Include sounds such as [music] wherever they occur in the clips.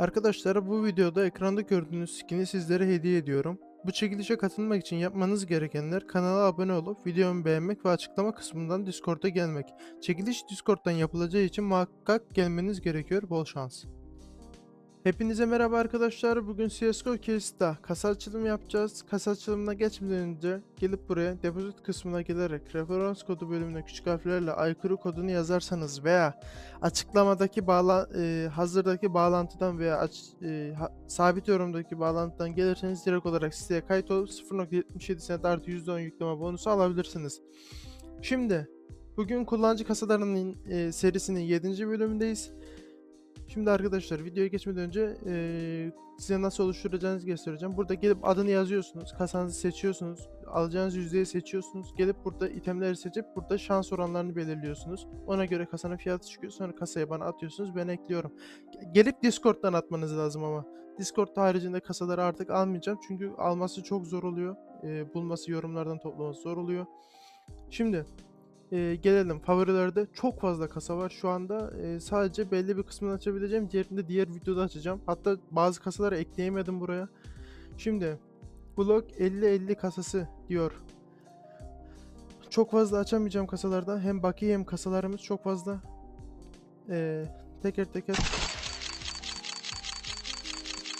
Arkadaşlar bu videoda ekranda gördüğünüz skin'i sizlere hediye ediyorum. Bu çekilişe katılmak için yapmanız gerekenler kanala abone olup videomu beğenmek ve açıklama kısmından Discord'a gelmek. Çekiliş Discord'dan yapılacağı için muhakkak gelmeniz gerekiyor. Bol şans. Hepinize merhaba arkadaşlar. Bugün CSGO Case'da kasa açılımı yapacağız. Kasa açılımına geçmeden önce gelip buraya depozit kısmına gelerek referans kodu bölümüne küçük harflerle aykırı kodunu yazarsanız veya açıklamadaki bağla e, hazırdaki bağlantıdan veya aç, e, ha- sabit yorumdaki bağlantıdan gelirseniz direkt olarak siteye kayıt olup 0.77 senet artı %10 yükleme bonusu alabilirsiniz. Şimdi bugün kullanıcı kasalarının e, serisinin 7. bölümündeyiz. Şimdi arkadaşlar videoya geçmeden önce e, size nasıl oluşturacağınızı göstereceğim. Burada gelip adını yazıyorsunuz, kasanızı seçiyorsunuz, alacağınız yüzdeyi seçiyorsunuz. Gelip burada itemleri seçip burada şans oranlarını belirliyorsunuz. Ona göre kasanın fiyatı çıkıyor. Sonra kasaya bana atıyorsunuz. Ben ekliyorum. Ge- Gelip Discord'dan atmanız lazım ama. Discord haricinde kasaları artık almayacağım. Çünkü alması çok zor oluyor. E, bulması, yorumlardan toplaması zor oluyor. Şimdi e, gelelim. Favorilerde çok fazla kasa var şu anda. E, sadece belli bir kısmını açabileceğim. Diğerini diğer videoda açacağım. Hatta bazı kasaları ekleyemedim buraya. Şimdi blok 50-50 kasası diyor. Çok fazla açamayacağım kasalardan. Hem bakiye hem kasalarımız çok fazla. E, teker teker.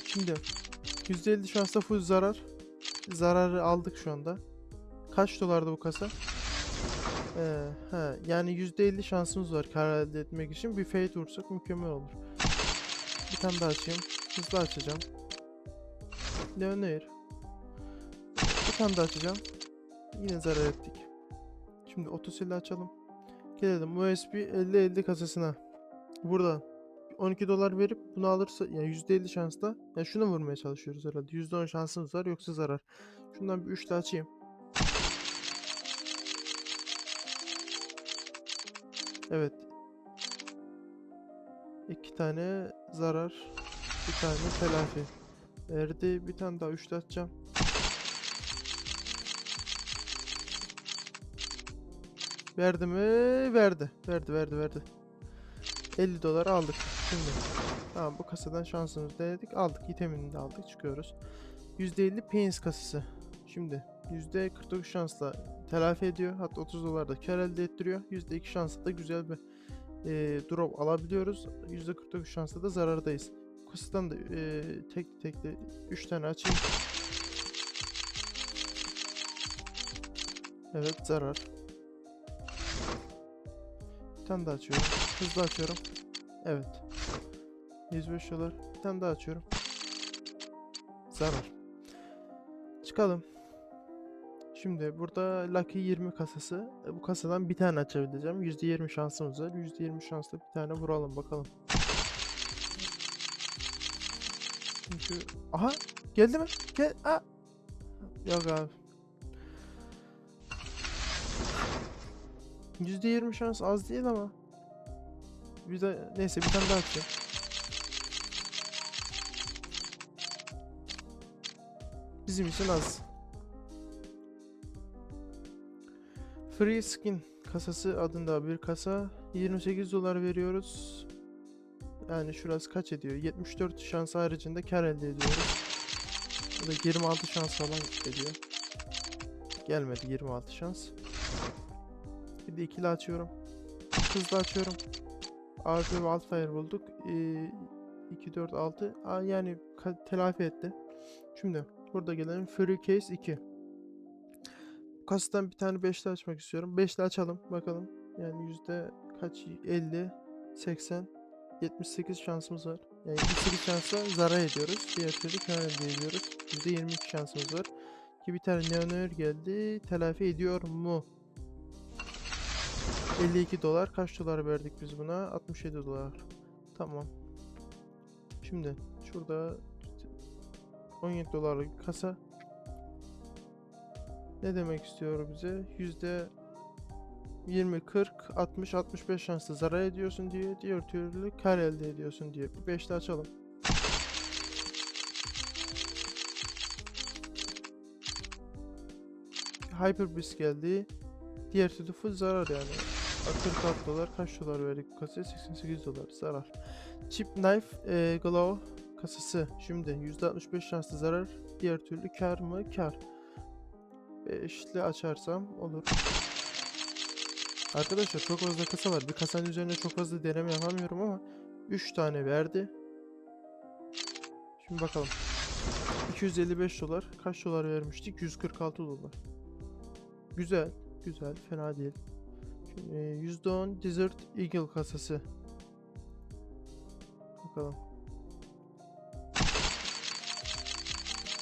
Şimdi %50 şansla full zarar. Zararı aldık şu anda. Kaç dolardı bu kasa ee, yani %50 şansımız var kar elde etmek için. Bir fade vursak mükemmel olur. Bir tane daha açayım. Hızlı açacağım. Leonair. Bir tane daha açacağım. Yine zarar ettik. Şimdi otosili açalım. Gelelim USB 50-50 kasasına. Burada 12 dolar verip bunu alırsa yani %50 şansla yani şuna vurmaya çalışıyoruz herhalde. %10 şansımız var yoksa zarar. Şundan bir 3 daha açayım. Evet. İki tane zarar, bir tane telafi. Verdi. Bir tane daha üçlü atacağım. Verdi mi? Verdi. Verdi, verdi, verdi. 50 dolar aldık. Şimdi. Tamam bu kasadan şansımızı denedik. Aldık. itemini de aldık. Çıkıyoruz. %50 Pains kasası. Şimdi %49 şansla telafi ediyor. Hatta 30 dolar da kar elde ettiriyor. %2 şansla da güzel bir e, drop alabiliyoruz. %49 şansla da zarardayız. Kusadan da e, tek tekli 3 tane açayım. Evet zarar. Bir tane daha açıyorum. Hızlı açıyorum. Evet. 105 dolar. Bir tane daha açıyorum. Zarar. Çıkalım. Şimdi burada Lucky 20 kasası. E, Bu kasadan bir tane açabileceğim. %20 şansımız var. %20 şansla bir tane vuralım bakalım. Çünkü... Aha! Geldi mi? Gel... Aa! Yok abi. %20 şans az değil ama. Bir de neyse bir tane daha açayım. Bizim için az. Free Skin kasası adında bir kasa. 28 dolar veriyoruz. Yani şurası kaç ediyor? 74 şans haricinde kar elde ediyoruz. Bu da 26 şans falan ediyor. Gelmedi 26 şans. Bir de ikili açıyorum. Hızlı açıyorum. AWP ve Altfire bulduk. Ee, 2, 4, 6. Aa, yani telafi etti. Şimdi burada gelelim. Free Case 2. Kasadan bir tane 5'li açmak istiyorum. 5'li açalım bakalım. Yani yüzde kaç? 50, 80, 78 şansımız var. Yani 78 şansla zarar ediyoruz. Diğer türlü kar elde ediyoruz. Yüzde 22 şansımız var. Ki bir tane neonair geldi. Telafi ediyor mu? 52 dolar. Kaç dolar verdik biz buna? 67 dolar. Tamam. Şimdi şurada 17 dolarlık kasa. Ne demek istiyor bize? Yüzde 20, 40, 60, 65 şanslı zarar ediyorsun diye. Diğer türlü kar elde ediyorsun diye. Bir beşli açalım. Hyper Beast geldi. Diğer türlü full zarar yani. 46 dolar kaç dolar verdik bu kasaya? 88 dolar zarar. Chip Knife e, Glow kasası. Şimdi %65 şanslı zarar. Diğer türlü kar mı? Kar. Beşli açarsam olur. Arkadaşlar çok fazla kasa var. Bir kasanın üzerine çok fazla deneme yapamıyorum ama 3 tane verdi. Şimdi bakalım. 255 dolar. Kaç dolar vermiştik? 146 dolar. Güzel. Güzel. Fena değil. Şimdi %10 Desert Eagle kasası. Bakalım.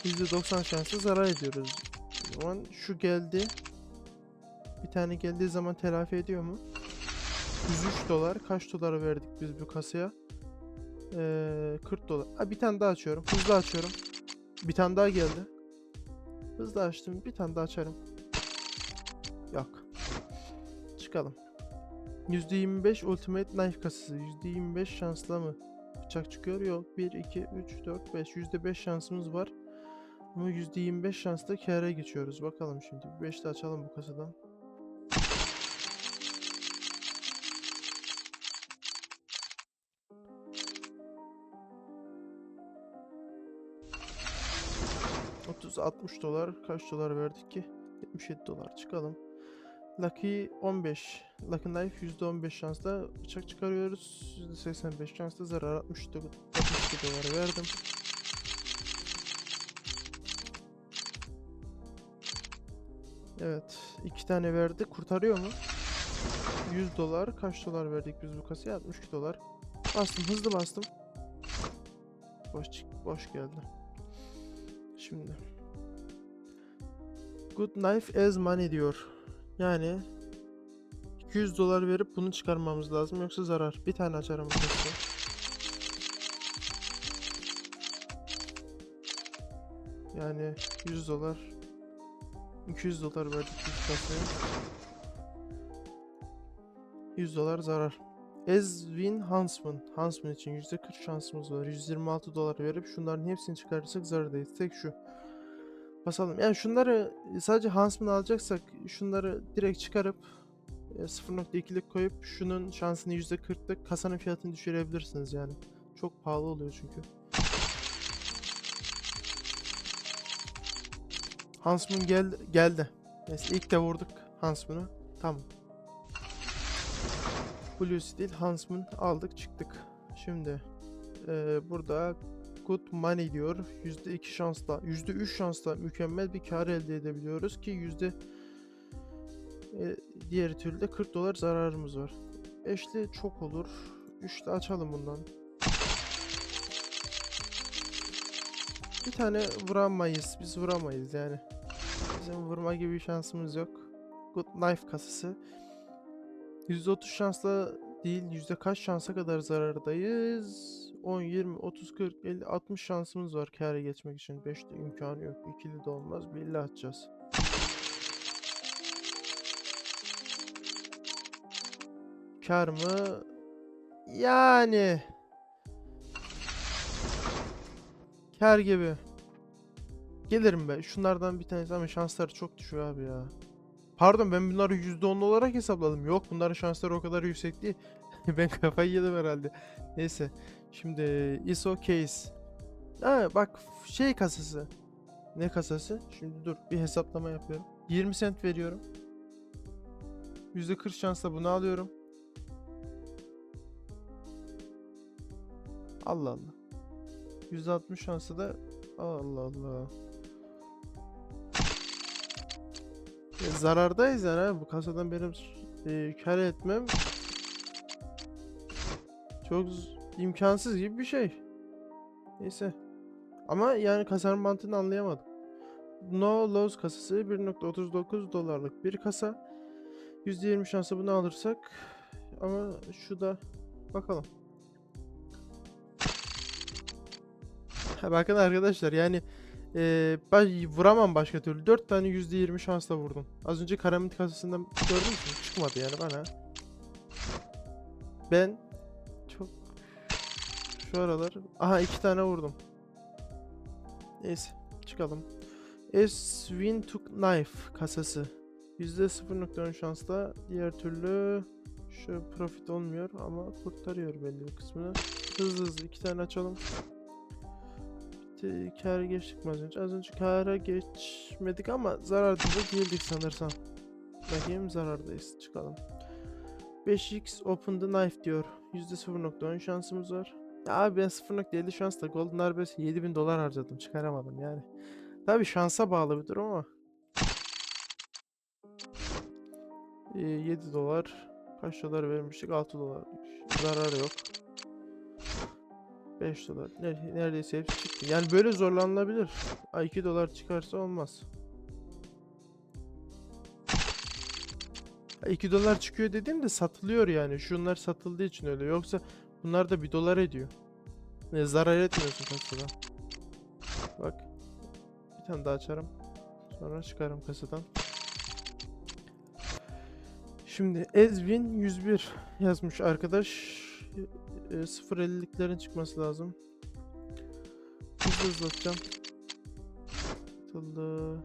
%90 şansla zarar ediyoruz. O zaman şu geldi. Bir tane geldiği zaman telafi ediyor mu? 103 dolar. Kaç dolar verdik biz bu kasaya? Ee, 40 dolar. Ha, bir tane daha açıyorum. Hızlı açıyorum. Bir tane daha geldi. Hızlı açtım. Bir tane daha açarım. Yok. Çıkalım. %25 Ultimate Knife kasası. %25 şansla mı? Bıçak çıkıyor. Yok. 1, 2, 3, 4, 5. %5 şansımız var. Ama %25 şansla kâra geçiyoruz. Bakalım şimdi. 5 de açalım bu kasadan. Otuz 60 dolar kaç dolar verdik ki? 77 dolar çıkalım. Lucky 15. Lucky Knife %15 şansla bıçak çıkarıyoruz. %85 şansla zarar 60 do 62 dolar verdim. Evet. iki tane verdi. Kurtarıyor mu? 100 dolar. Kaç dolar verdik biz bu kasaya? 62 dolar. Bastım. Hızlı bastım. Boş, boş geldi. Şimdi. Good knife as money diyor. Yani 200 dolar verip bunu çıkarmamız lazım yoksa zarar. Bir tane açarım bu. Yani 100 dolar 200 dolar verdik biz kasaya. 100 dolar zarar. Ezwin Huntsman. Huntsman için %40 şansımız var. 126 dolar verip şunların hepsini çıkarırsak zarardayız. Tek şu. Basalım. Yani şunları sadece Huntsman alacaksak şunları direkt çıkarıp e, 0.2'lik koyup şunun şansını %40'lık kasanın fiyatını düşürebilirsiniz yani. Çok pahalı oluyor çünkü. Huntsman geldi. geldi. Neyse ilk de vurduk Huntsman'ı. Tamam. Blue Steel Huntsman aldık çıktık. Şimdi eee, burada Good Money diyor. %2 şansla, %3 şansla mükemmel bir kar elde edebiliyoruz ki yüzde e, diğer türlü de 40 dolar zararımız var. 5'li çok olur. 3'lü açalım bundan. Bir tane vuramayız. Biz vuramayız yani. Bizim vurma gibi bir şansımız yok. Good Knife kasası. %30 şansla değil yüzde kaç şansa kadar zarardayız? 10, 20, 30, 40, 50, 60 şansımız var kâra geçmek için. 5'te imkanı yok. İkili de olmaz. Belli atacağız. Kar mı? Yani. Kar gibi. Gelirim be. Şunlardan bir tanesi ama şansları çok düşüyor abi ya. Pardon ben bunları %10 olarak hesapladım. Yok bunların şansları o kadar yüksek değil. [laughs] ben kafayı yedim herhalde. Neyse. Şimdi ISO case. Ha bak şey kasası. Ne kasası? Şimdi dur bir hesaplama yapıyorum. 20 cent veriyorum. %40 şansla bunu alıyorum. Allah Allah. %60 şansla da Allah Allah. Ya zarardayız yani ha. bu kasadan benim e, kar etmem çok imkansız gibi bir şey. Neyse. Ama yani kasanın mantığını anlayamadım. No loss kasası 1.39 dolarlık bir kasa. %20 şansla bunu alırsak ama şu da bakalım. [laughs] bakın arkadaşlar yani eee ben vuramam başka türlü. 4 tane %20 şansla vurdum. Az önce karamit kasasından gördün mü? Çıkmadı yani bana. Ben çok şu aralar aha iki tane vurdum. Neyse çıkalım. Eswin Took Knife kasası. %0.10 şansla diğer türlü şu profit olmuyor ama kurtarıyor belli bir kısmını. Hızlı hızlı iki tane açalım. Kâra geçtik mi az önce? Az önce kâra geçmedik ama zararda da değildik sanırsam. Bakayım zarardayız. Çıkalım. 5x open the knife diyor. %0.10 şansımız var. Ya abi ben 0.50 şansla Golden Arbes 7000 dolar harcadım. Çıkaramadım yani. Tabi şansa bağlı bir durum ama. Ee, 7 dolar. Kaç dolar vermiştik? 6 dolar. Zarar yok. 5 dolar. Ne- Neredeyse hepsi çıktı. Yani böyle zorlanılabilir. Ay 2 dolar çıkarsa olmaz. Ha, 2 dolar çıkıyor dediğim de satılıyor yani. Şunlar satıldığı için öyle. Yoksa bunlar da 1 dolar ediyor. Ne zarar etmiyorsun kasada. Bak. Bir tane daha açarım. Sonra çıkarım kasadan. Şimdi Ezvin 101 yazmış arkadaş. E, 0.50'liklerin çıkması lazım. Hızlı hızlı atacağım. Atıldı.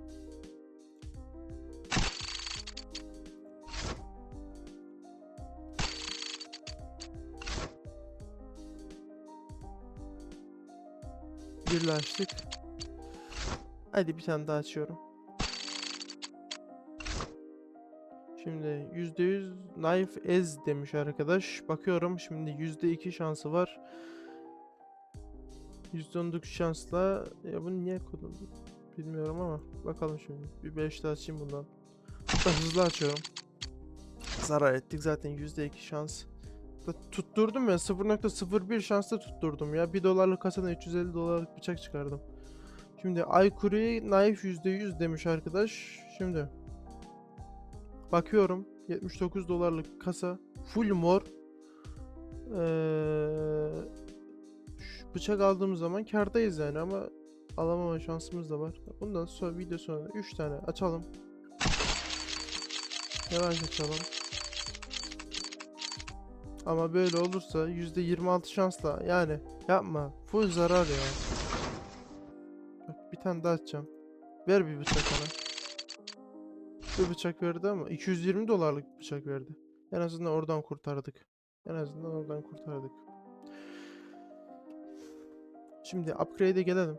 Birleştik. Hadi bir tane daha açıyorum. Şimdi %100 knife ez demiş arkadaş. Bakıyorum şimdi %2 şansı var. %19 şansla ya bunu niye kodum bilmiyorum ama bakalım şimdi. Bir 5 daha açayım bundan. Hatta hızlı açıyorum. Zarar ettik zaten %2 şans. Tutturdum ya 0.01 şansla tutturdum ya. 1 dolarlık kasadan 350 dolarlık bıçak çıkardım. Şimdi Aykuri knife %100 demiş arkadaş. Şimdi Bakıyorum 79 dolarlık kasa full mor. Ee, bıçak aldığımız zaman kardayız yani ama alamama şansımız da var. Bundan sonra video sonunda 3 tane açalım. Yavaş açalım. Ama böyle olursa %26 şansla yani yapma full zarar ya. Bir tane daha açacağım. Ver bir bıçak bana. Bir bıçak verdi ama 220 dolarlık bıçak verdi. En azından oradan kurtardık. En azından oradan kurtardık. Şimdi upgrade'e gelelim.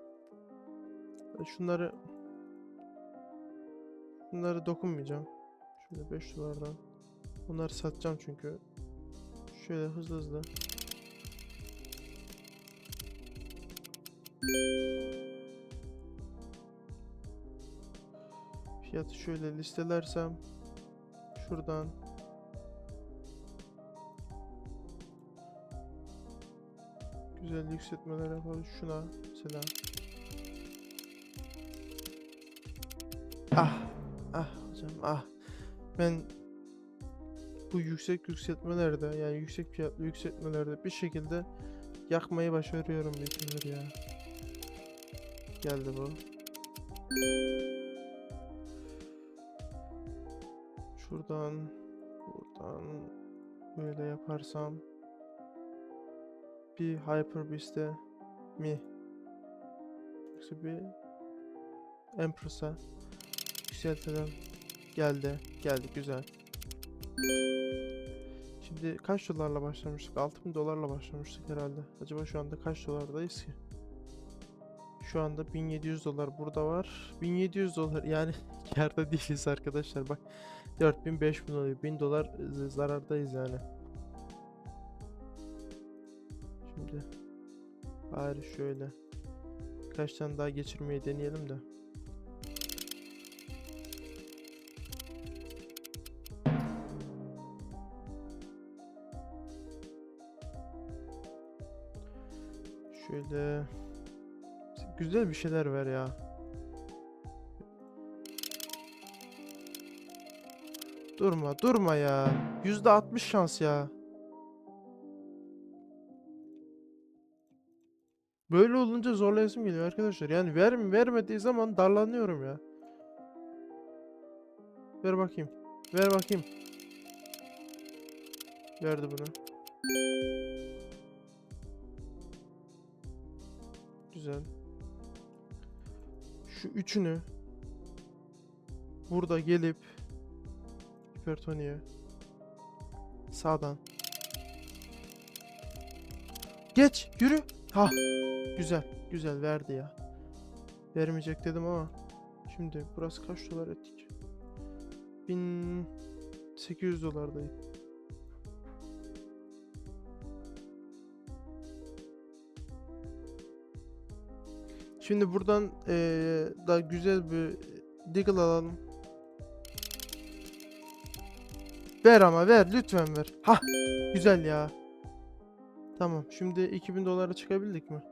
Şunları Bunları dokunmayacağım. Şöyle 5 dolardan. Bunları satacağım çünkü. Şöyle hızlı hızlı. Fiyatı şöyle listelersem şuradan güzel yükseltmeler yapalım şuna mesela. Ah ah hocam ah. Ben bu yüksek yükseltmelerde yani yüksek fiyatlı yükseltmelerde bir şekilde yakmayı başarıyorum bütün ya. Geldi bu Şuradan, buradan böyle yaparsam bir Hyper Beast'e mi yoksa bir Empress'a yükseltelim. Geldi, geldi güzel. Şimdi kaç dolarla başlamıştık? 6000 dolarla başlamıştık herhalde. Acaba şu anda kaç dolardayız ki? Şu anda 1700 dolar burada var. 1700 dolar yani [laughs] kârda değiliz arkadaşlar bak. 4000 5000 oluyor. 1000 dolar z- zarardayız yani. Şimdi bari şöyle kaç tane daha geçirmeyi deneyelim de. Şöyle güzel bir şeyler ver ya. Durma, durma ya. %60 şans ya. Böyle olunca zorlayasım geliyor arkadaşlar. Yani ver vermediği zaman darlanıyorum ya. Ver bakayım. Ver bakayım. Verdi bunu. Güzel. Şu üçünü burada gelip Hipertoniye. Sağdan. Geç, yürü. Ha. Güzel, güzel verdi ya. vermeyecek dedim ama şimdi burası kaç dolar ettik? 1800 dolardaydı. Şimdi buradan eee da güzel bir Deagle alalım. Ver ama ver lütfen ver. Ha güzel ya. Tamam şimdi 2000 dolara çıkabildik mi?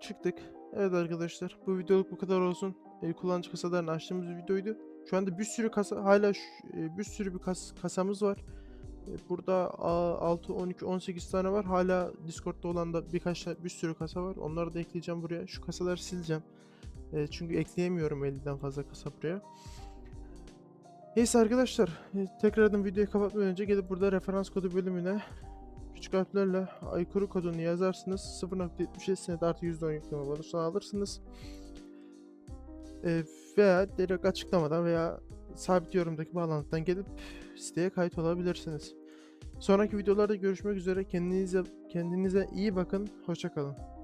Çıktık. Evet arkadaşlar bu videoluk bu kadar olsun. E, kullanıcı kasalarını açtığımız bir videoydu. Şu anda bir sürü kasa hala e, bir sürü bir kas, kasamız var. E, burada a, 6, 12, 18 tane var. Hala Discord'da olan da birkaç bir sürü kasa var. Onları da ekleyeceğim buraya. Şu kasaları sileceğim. E, çünkü ekleyemiyorum 50'den fazla kasa buraya. Neyse arkadaşlar e, tekrardan videoyu kapatmadan önce gelip burada referans kodu bölümüne küçük harflerle aykırı kodunu yazarsınız 0.77 senet artı %10 yükleme bonusu alırsınız. E, veya direkt açıklamadan veya sabit yorumdaki bağlantıdan gelip siteye kayıt olabilirsiniz. Sonraki videolarda görüşmek üzere. Kendinize kendinize iyi bakın. Hoşça kalın.